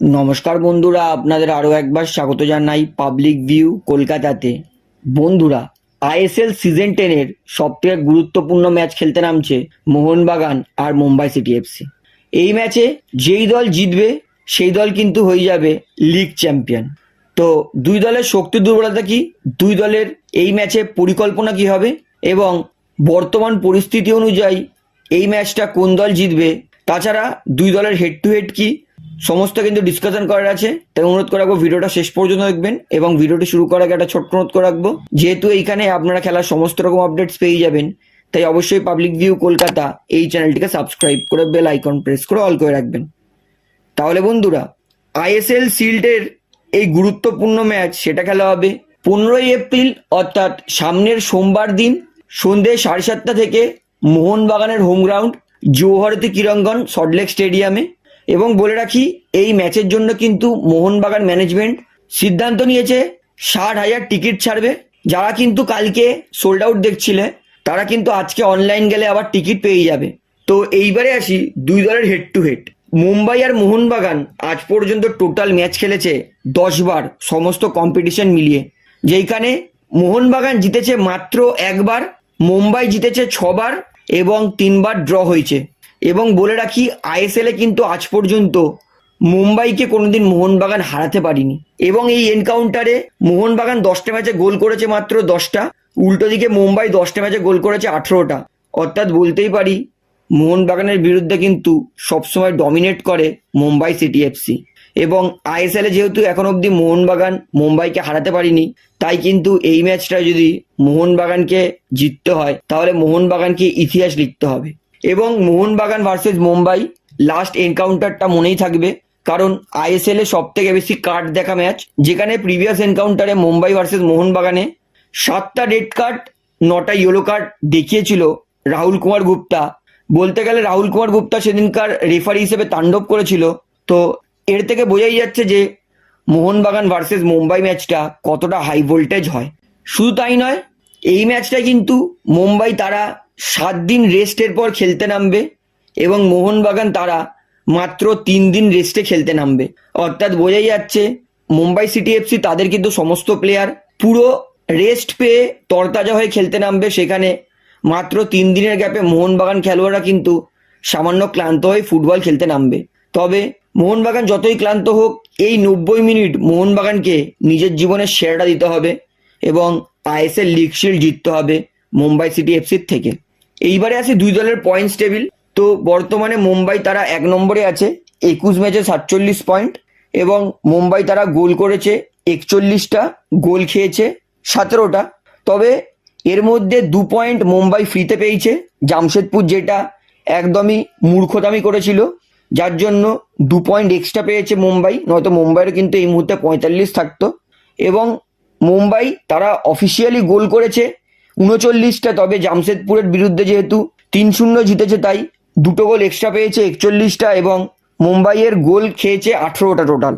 নমস্কার বন্ধুরা, আপনাদের আরও একবার স্বাগত জানাই পাবলিক ভিউ কলকাতাতে। বন্ধুরা আইএসএল সিজন টেনের সবথেকে গুরুত্বপূর্ণ ম্যাচ খেলতে নামছে মোহনবাগান আর মুম্বাই সিটি এফসি এই ম্যাচে যেই দল জিতবে, সেই দল কিন্তু হয়ে যাবে লিগ চ্যাম্পিয়ন তো দুই দলের শক্তি দুর্বলতা কি? দুই দলের এই ম্যাচে পরিকল্পনা কি হবে? এবং বর্তমান পরিস্থিতি অনুযায়ী এই ম্যাচটা কোন দল জিতবে? তাছাড়া দুই দলের হেড টু হেড কি? সমস্ত কিন্তু ডিসকাশন করার আছে। তাই অনুরোধ করে রাখব, ভিডিওটা শেষ পর্যন্ত দেখবেন এবং ভিডিওটি শুরু করার আগে একটা ছোট্ট অনুরোধ করে রাখব, যেহেতু এইখানে আপনারা খেলার সমস্ত রকম আপডেটস পেয়ে যাবেন, তাই অবশ্যই পাবলিক ভিউ কলকাতা এই চ্যানেলটিকে সাবস্ক্রাইব করে বেল আইকন প্রেস করে অল করে রাখবেন। তাহলে বন্ধুরা আইএসএল শিল্ডের এই গুরুত্বপূর্ণ ম্যাচ সেটা খেলা হবে পনেরোই এপ্রিল, অর্থাৎ সামনের সোমবার দিন সন্ধে সাড়ে সাতটা থেকে মোহনবাগানের হোম গ্রাউন্ড জৌহরতি কিরঙ্গন সল্টলেক স্টেডিয়ামে এবং বলে রাখি, এই ম্যাচের জন্য কিন্তু মোহনবাগান ম্যানেজমেন্ট সিদ্ধান্ত নিয়েছে, ষাট হাজার টিকিট ছাড়বে। যারা কিন্তু কালকে সোল্ড আউট দেখছিলে, তারা কিন্তু আজকে অনলাইন গেলে আবার টিকিট পেয়ে যাবে। তো এইবারে আসি দুই দলের হেড টু হেড মুম্বাই আর মোহনবাগান আজ পর্যন্ত টোটাল ম্যাচ খেলেছে দশ বার, সমস্ত কম্পিটিশন মিলিয়ে। যেইখানে মোহনবাগান জিতেছে মাত্র একবার, মুম্বাই জিতেছে ছবার এবং তিনবার ড্র হয়েছে। এবং বলে রাখি, আইএসএলে কিন্তু আজ পর্যন্ত মুম্বাইকে কোনোদিন মোহনবাগান হারাতে পারিনি। এবং এই এনকাউন্টারে মোহনবাগান দশটা ম্যাচে গোল করেছে মাত্র দশটা, উল্টো দিকে মুম্বাই দশটা ম্যাচে গোল করেছে আঠেরোটা। অর্থাৎ বলতেই পারি, মোহনবাগানের বিরুদ্ধে কিন্তু সবসময় ডমিনেট করে মুম্বাই সিটি এফসি। এবং আইএসএলে যেহেতু এখন অবধি মোহনবাগান মুম্বাইকে হারাতে পারিনি, তাই কিন্তু এই ম্যাচটা যদি মোহনবাগানকে জিততে হয়, তাহলে মোহনবাগানকে ইতিহাস লিখতে হবে। এবং মোহনবাগান ভার্সেস মুম্বাই লাস্ট এনকাউন্টারটা মনেই থাকবে। কারণ আইএসএল এ সব থেকে বেশি কার্ড দেখা ম্যাচ যেখানে প্রিভিয়াস এনকাউন্টারে মুম্বাই ভার্সেস মোহনবাগানে সাতটা রেড কার্ড নটা ইয়েলো কার্ড দেখিয়েছিল রাহুল কুমার গুপ্তা। বলতে গেলে রাহুল কুমার গুপ্তা সেদিনকার রেফারি হিসেবে তাণ্ডব করেছিল। তো এর থেকে বোঝাই যাচ্ছে যে মোহনবাগান ভার্সেস মুম্বাই ম্যাচটা কতটা হাই ভোল্টেজ হয়। শুধু তাই নয়, এই ম্যাচটা কিন্তু মুম্বাই তারা সাত দিন রেস্টের পর খেলতে নামবে এবং মোহনবাগান তারা মাত্র তিন দিন রেস্টে খেলতে নামবে। অর্থাৎ বোঝাই যাচ্ছে, মুম্বাই সিটি এফসি তাদের কিন্তু সমস্ত প্লেয়ার পুরো রেস্ট পেয়ে তরতাজা হয়ে খেলতে নামবে। সেখানে মাত্র তিন দিনের গ্যাপে মোহনবাগান খেলোয়াড়রা কিন্তু সামান্য ক্লান্ত হয়ে ফুটবল খেলতে নামবে। তবে মোহনবাগান যতই ক্লান্ত হোক, এই নব্বই মিনিট মোহনবাগানকে নিজের জীবনের সেরাটা দিতে হবে এবং আইএসএল লিগ শিল্ড জিততে হবে মুম্বাই সিটি এফসির থেকে। এইবারে আসি দুই দলের পয়েন্টস টেবিল তো বর্তমানে মুম্বাই তারা এক নম্বরে আছে, একুশ ম্যাচে সাতচল্লিশ পয়েন্ট এবং মুম্বাই তারা গোল করেছে একচল্লিশটা, গোল খেয়েছে সতেরোটা। তবে এর মধ্যে দু পয়েন্ট মুম্বাই ফ্রিতে পেয়েছে, জামশেদপুর যেটা একদমই মূর্খতামি করেছিল, যার জন্য দু পয়েন্ট এক্সট্রা পেয়েছে মুম্বাই, নয়তো মুম্বাইয়ের কিন্তু এই মুহূর্তে পঁয়তাল্লিশ থাকতো। এবং মুম্বাই তারা অফিসিয়ালি গোল করেছে উনচল্লিশটা, তবে জামশেদপুরের বিরুদ্ধে যেহেতু তিন শূন্য জিতেছে তাই দুটো গোল এক্সট্রা পেয়েছে একচল্লিশটা এবং মুম্বাইয়ের গোল খেয়েছে আঠেরোটা টোটাল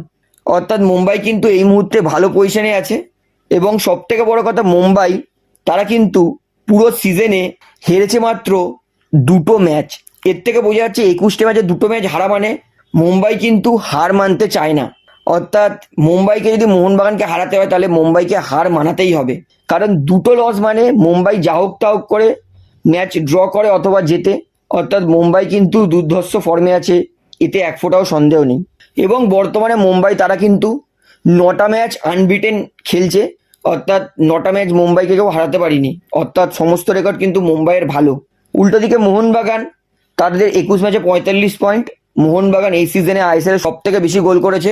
অর্থাৎ মুম্বাই কিন্তু এই মুহূর্তে ভালো পজিশনে আছে এবং সব থেকে বড় কথা মুম্বাই, তারা কিন্তু পুরো সিজনে হেরেছে মাত্র দুটো ম্যাচ এর থেকে বোঝা যাচ্ছে একুশটা ম্যাচে দুটো ম্যাচ হারা মানে মুম্বাই কিন্তু হার মানতে চায় না। অর্থাৎ মুম্বাইকে যদি মোহনবাগানকে হারাতে হয় তাহলে মুম্বাইকে হার মানাতেই হবে। কারণ দুটো লস মানে মুম্বাই যা হোক তা হোক করে ম্যাচ ড্র করে অথবা জেতে। অর্থাৎ মুম্বাই কিন্তু দুর্ধর্ষ ফর্মে আছে, এতে এক ফোঁটাও সন্দেহ নেই। এবং বর্তমানে মুম্বাই তারা কিন্তু নটা ম্যাচ আনবিটেন খেলছে, অর্থাৎ নটা ম্যাচ মুম্বাইকে কেউ হারাতে পারিনি। অর্থাৎ সমস্ত রেকর্ড কিন্তু মুম্বাইয়ের ভালো। উল্টো দিকে মোহনবাগান, তাদের একুশ ম্যাচে পঁয়তাল্লিশ পয়েন্ট মোহনবাগান এই সিজনে আইএসএল সব থেকে বেশি গোল করেছে,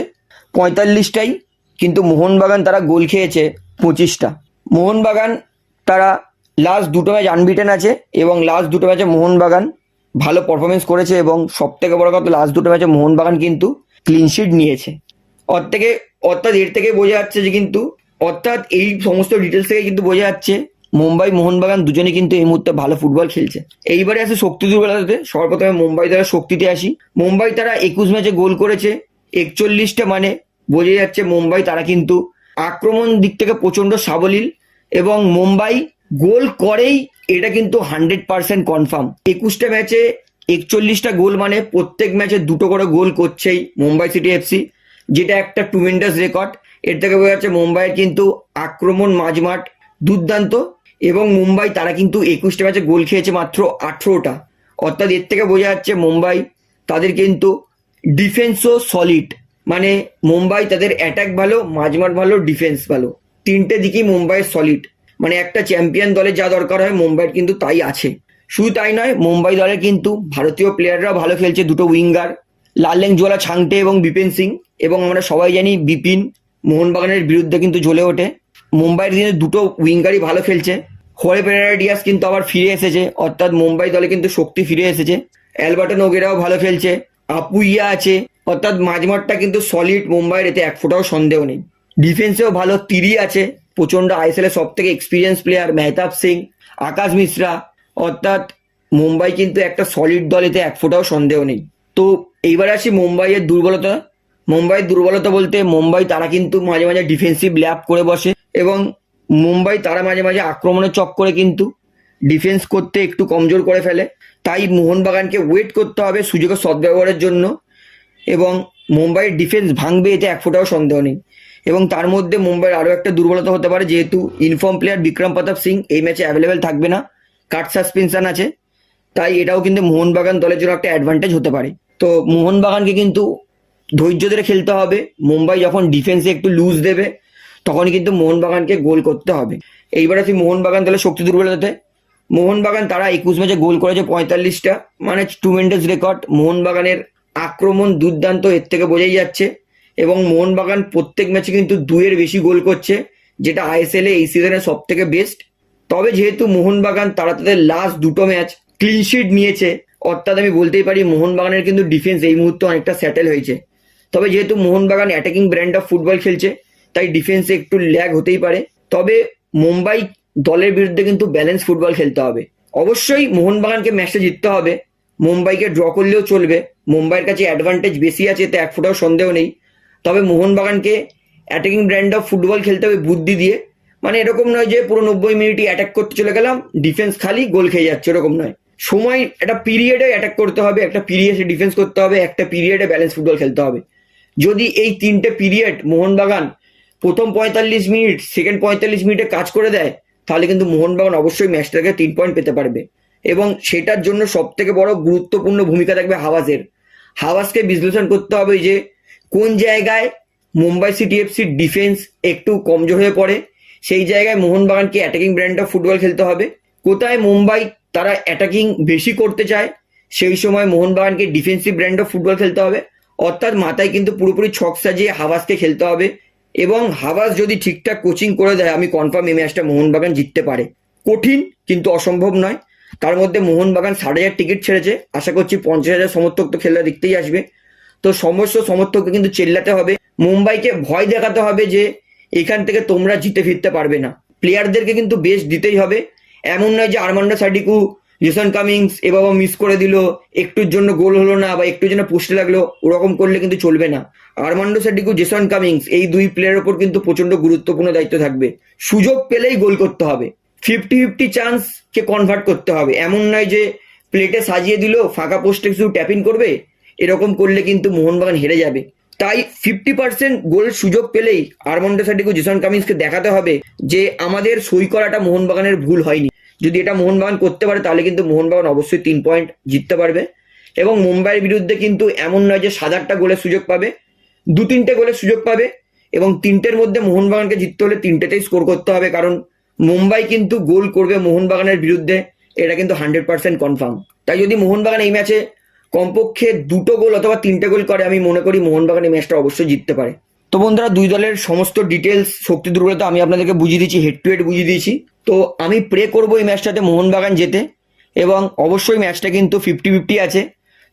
পঁয়তাল্লিশটাই। কিন্তু মোহনবাগান তারা গোল খেয়েছে পঁচিশটা। মোহনবাগান, তারা লাস্ট দুটো ম্যাচ আনবিটেন আছে এবং লাস্ট দুটো ম্যাচে মোহনবাগান ভালো পারফরমেন্স করেছে এবং সব থেকে বড় কথা লাস্ট দুটো ম্যাচে মোহনবাগান কিন্তু ক্লিনশিট নিয়েছে। ওর থেকে অর্থাৎ এর থেকে বোঝা যাচ্ছে যে কিন্তু অর্থাৎ এই সমস্ত ডিটেলস থেকে কিন্তু বোঝা যাচ্ছে মুম্বাই, মোহনবাগান দুজনে কিন্তু এই মুহূর্তে ভালো ফুটবল খেলছে। এইবারে আসে শক্তি দুর্বলতাতে, সর্বপ্রথমে মুম্বাই তারা শক্তিতে আসি। মুম্বাই তারা একুশ ম্যাচে গোল করেছে, একচল্লিশটা মানে বোঝা যাচ্ছে মুম্বাই তারা কিন্তু আক্রমণ দিক থেকে প্রচণ্ড সাবলীল এবং মুম্বাই গোল করেই এটা কিন্তু হান্ড্রেড পার্সেন্ট কনফার্ম। একুশটা ম্যাচে একচল্লিশটা গোল মানে প্রত্যেক ম্যাচে দুটো করে গোল করছেই মুম্বাই সিটি এফসি যেটা একটা টুমেন্ডাস রেকর্ড। এর থেকে বোঝা যাচ্ছে মুম্বাইয়ের কিন্তু আক্রমণ মাঝমাঠ দুর্দান্ত এবং মুম্বাই তারা কিন্তু একুশটা ম্যাচে গোল খেয়েছে মাত্র আঠেরোটা। অর্থাৎ এর থেকে বোঝা যাচ্ছে মুম্বাই তাদের কিন্তু ডিফেন্সও সলিড মানে মুম্বাই তাদের অ্যাটাক ভালো, মাঝমাঠ ভালো ডিফেন্স ভালো। তিনটে দিকেই মুম্বাইয়ের সলিড মানে একটা চ্যাম্পিয়ন দলের যা দরকার হয় মুম্বাইয়ের কিন্তু তাই আছে। শুধু তাই নয়, মুম্বাই দলের কিন্তু ভারতীয় প্লেয়াররাও ভালো খেলছে, দুটো উইঙ্গার লাললেংজোয়ালা ছাংটে এবং বিপিন সিং। এবং আমরা সবাই জানি বিপিন মোহনবাগানের বিরুদ্ধে কিন্তু জ্বলে ওঠে। মুম্বাইয়ের দিনে দুটো উইঙ্গারই ভালো খেলছে। হোরে পেরেরা ডিয়াস কিন্তু আবার ফিরে এসেছে। অর্থাৎ মুম্বাই দলে কিন্তু শক্তি ফিরে এসেছে। অ্যালবার্টো নোগেরাও ভালো খেলছে। আপুইয়া আছে। অর্থাৎ মাঝমাঠটা কিন্তু সলিড মুম্বাইয়ের, এতে এক ফোটাও সন্দেহ নেই। ডিফেন্সেও ভালো, তিরি আছে, প্রচণ্ড আইএসএল সব থেকে এক্সপিরিয়েন্স প্লেয়ার মেহতাব সিং, আকাশ মিশ্রা। অর্থাৎ মুম্বাই কিন্তু একটা সলিড দল, এতে এক ফোটাও সন্দেহ নেই। তো এইবার আসি মুম্বাইয়ের দুর্বলতা। মুম্বাইয়ের দুর্বলতা বলতে মুম্বাই তারা কিন্তু মাঝে মাঝে ডিফেন্সিভ ল্যাপ করে বসে এবং মুম্বাই তারা মাঝে মাঝে আক্রমণের চক্করে কিন্তু ডিফেন্স করতে একটু কমজোর করে ফেলে। তাই মোহনবাগানকে ওয়েট করতে হবে সুযোগের সদ্ব্যবহারের জন্য। এবং মুম্বাইয়ের ডিফেন্স ভাঙবে এতে এক ফোঁটাও সন্দেহ নেই। এবং তার মধ্যে মুম্বাইয়ের আরও একটা দুর্বলতা হতে পারে, যেহেতু ইনফর্ম প্লেয়ার বিক্রম প্রতাপ সিং এই ম্যাচে অ্যাভেলেবেল থাকবে না। কাট সাসপেনশন আছে। তাই এটাও কিন্তু মোহনবাগান দলের জন্য একটা অ্যাডভান্টেজ হতে পারে। তো মোহনবাগানকে কিন্তু ধৈর্য ধরে খেলতে হবে। মুম্বাই যখন ডিফেন্সে একটু লুজ দেবে তখন কিন্তু মোহনবাগানকে গোল করতে হবে। এইবার আসি মোহনবাগান দলের শক্তি দুর্বলতাতে। মোহনবাগান তারা একুশ ম্যাচে গোল করেছে পঁয়তাল্লিশটা। মানে টুমেন্ডাস রেকর্ড মোহনবাগানের আক্রমণ দুর্দান্ত এর থেকে বোঝাই যাচ্ছে। এবং মোহনবাগান প্রত্যেক ম্যাচে কিন্তু দুয়ের বেশি গোল করছে, যেটা আইএসএল এই সিজনে সব থেকে বেস্ট তবে যেহেতু মোহনবাগান তারা তাদের লাস্ট দুটো ম্যাচ ক্লিনশিট নিয়েছে, অর্থাৎ আমি বলতেই পারি মোহনবাগানের কিন্তু ডিফেন্স এই মুহূর্তে অনেকটা সেটেল হয়েছে। তবে যেহেতু Mohun Bagan attacking brand of football খেলছে, তাই ডিফেন্সে একটু ল্যাগ হতেই পারে। তবে মুম্বাই দলের বিরুদ্ধে কিন্তু ব্যালেন্স ফুটবল খেলতে হবে। অবশ্যই মোহনবাগানকে ম্যাচটা জিততে হবে। মুম্বাইকে ড্র করলেও চলবে। মুম্বাইয়ের কাছে অ্যাডভান্টেজ বেশি আছে এতে এক ফোটাও সন্দেহ নেই। তবে মোহনবাগানকে অ্যাটাকিং ব্র্যান্ড অফ ফুটবল খেলতে হবে বুদ্ধি দিয়ে। মানে এরকম নয় যে পুরো নব্বই মিনিটই অ্যাটাক করতে চলে গেলাম ডিফেন্স খালি, গোল খেয়ে যাচ্ছে, এরকম নয়। সময়, একটা পিরিয়ডে অ্যাটাক করতে হবে, একটা পিরিয়ডে ডিফেন্স করতে হবে, একটা পিরিয়ডে ব্যালেন্স ফুটবল খেলতে হবে। যদি এই তিনটে পিরিয়ড মোহনবাগান প্রথম পঁয়তাল্লিশ মিনিট সেকেন্ড পঁয়তাল্লিশ মিনিটে কাজ করে দেয়, তাহলে কিন্তু মোহনবাগান অবশ্যই ম্যাচটাকে তিন পয়েন্ট পেতে পারবে। এবং সেটার জন্য সব থেকে বড় গুরুত্বপূর্ণ ভূমিকা থাকবে হাওয়াজের। হাওয়াজকে বিশ্লেষণ করতে হবে যে, কোন জায়গায় মুম্বাই সিটি এফসির ডিফেন্স একটু কমজোর হয়ে পড়ে, সেই জায়গায় মোহনবাগানকে অ্যাটাকিং ব্র্যান্ড অফ ফুটবল খেলতে হবে। কোথায় মুম্বাই তারা অ্যাটাকিং বেশি করতে চায়, সেই সময় মোহনবাগানকে ডিফেন্সিভ ব্র্যান্ড অফ ফুটবল খেলতে হবে। অর্থাৎ মাথায় কিন্তু পুরোপুরি ছক সাজিয়ে হাওয়াজকে খেলতে হবে এবং হাওয়াজ যদি ঠিকঠাক কোচিং করে দেয়, আমি কনফার্ম এই ম্যাচটা মোহনবাগান জিততে পারে। কঠিন, কিন্তু অসম্ভব নয়। তার মধ্যে মোহনবাগান ষাট হাজার টিকিট ছেড়েছে। আশা করছি পঞ্চাশ হাজার সমর্থক তো খেলা দেখতেই আসবে। তো সমস্ত সমর্থককে কিন্তু চেল্লাতে হবে। মুম্বাইকে ভয় দেখাতে হবে যে এখান থেকে তোমরা জিতে ফিরতে পারবে না। প্লেয়ারদেরকে কিন্তু বেস্ট দিতেই হবে। এমন নয় যে আরমান্ডা সাডিকু জেসন কামিংস এ বাবা মিস করে দিল, একটুর জন্য গোল হলো না বা একটুর জন্য পোস্টে লাগল, ওরকম করলে কিন্তু চলবে না। আরমান্ডো সাডিকু জেসন কামিংস এই দুই প্লেয়ারের ওপর কিন্তু প্রচণ্ড গুরুত্বপূর্ণ দায়িত্ব থাকবে। সুযোগ পেলেই গোল করতে হবে। ফিফটি ফিফটি চান্সকে কনভার্ট করতে হবে। এমন নয় যে প্লেটে সাজিয়ে দিল, ফাঁকা পোস্টে শুধু ট্যাপিং করবে, এরকম করলে কিন্তু মোহনবাগান হেরে যাবে। তাই ফিফটি পার্সেন্ট গোলের সুযোগ পেলেই আরমন্ডো সাডিকু জেসন কামিন্সকে দেখাতে হবে যে আমাদের সই করাটা মোহনবাগানের ভুল হয়নি। যদি এটা মোহনবাগান করতে পারে, তাহলে কিন্তু মোহনবাগান অবশ্যই তিন পয়েন্ট জিততে পারবে। এবং মুম্বাইয়ের বিরুদ্ধে কিন্তু এমন নয় যে সাত আটটা গোলের সুযোগ পাবে দু তিনটে গোলের সুযোগ পাবে, এবং তিনটের মধ্যে মোহনবাগানকে জিততে হলে তিনটেতেই স্কোর করতে হবে। কারণ মুম্বাই কিন্তু গোল করবে মোহনবাগানের বিরুদ্ধে, এটা কিন্তু হান্ড্রেড পার্সেন্ট কনফার্ম। তাই যদি মোহনবাগান এই ম্যাচে কমপক্ষে দুটো গোল অথবা তিনটে গোল করে, আমি মনে করি মোহনবাগান এই ম্যাচটা অবশ্যই জিততে পারে। তো বন্ধুরা, দুই দলের সমস্ত ডিটেলস শক্তি দুর্বলতা আমি আপনাদেরকে বুঝিয়ে দিয়েছি হেড টু হেড বুঝিয়ে দিয়েছি তো আমি প্রে করব এই ম্যাচটাতে মোহনবাগান জেতে এবং অবশ্যই ম্যাচটা কিন্তু ফিফটি ফিফটি আছে।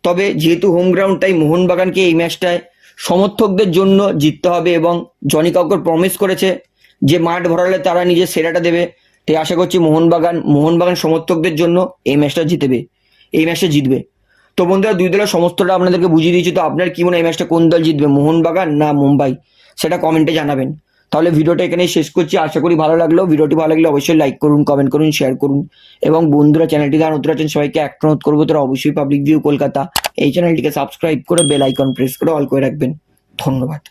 তবে যেহেতু হোম গ্রাউন্ড তাই মোহনবাগানকে এই ম্যাচটায় সমর্থকদের জন্য জিততে হবে এবং জনি কাউকর প্রমিস করেছে। যে মাঠ ভরালে তারা নিজের সেরাটা দেবে। তাই আশা করছি মোহনবাগান মোহনবাগান সমর্থকদের জন্য এই ম্যাচটা জিতবে। এই ম্যাচটা জিতবে। তো বন্ধুরা, দুই দলের সমস্তটা আপনাদেরকে বুঝিয়ে দিয়েছি। তো আপনার কি মনে এই ম্যাচটা কোন দল জিতবে, মোহনবাগান না মুম্বাই? সেটা কমেন্টে জানাবেন। তাহলে ভিডিওটা এখানেই শেষ করছি। আশা করি ভালো লাগল। ভিডিওটি ভালো লাগলে অবশ্যই লাইক করুন, কমেন্ট করুন, শেয়ার করুন। এবং বন্ধুরা, চ্যানেলটি যারা নতুন আছেন, সবাইকে এক করব। তারা অবশ্যই পাবলিক ভিউ কলকাতা। এই চ্যানেলটিকে সাবস্ক্রাইব করে বেল আইকন প্রেস করে অল করে রাখবেন। ধন্যবাদ।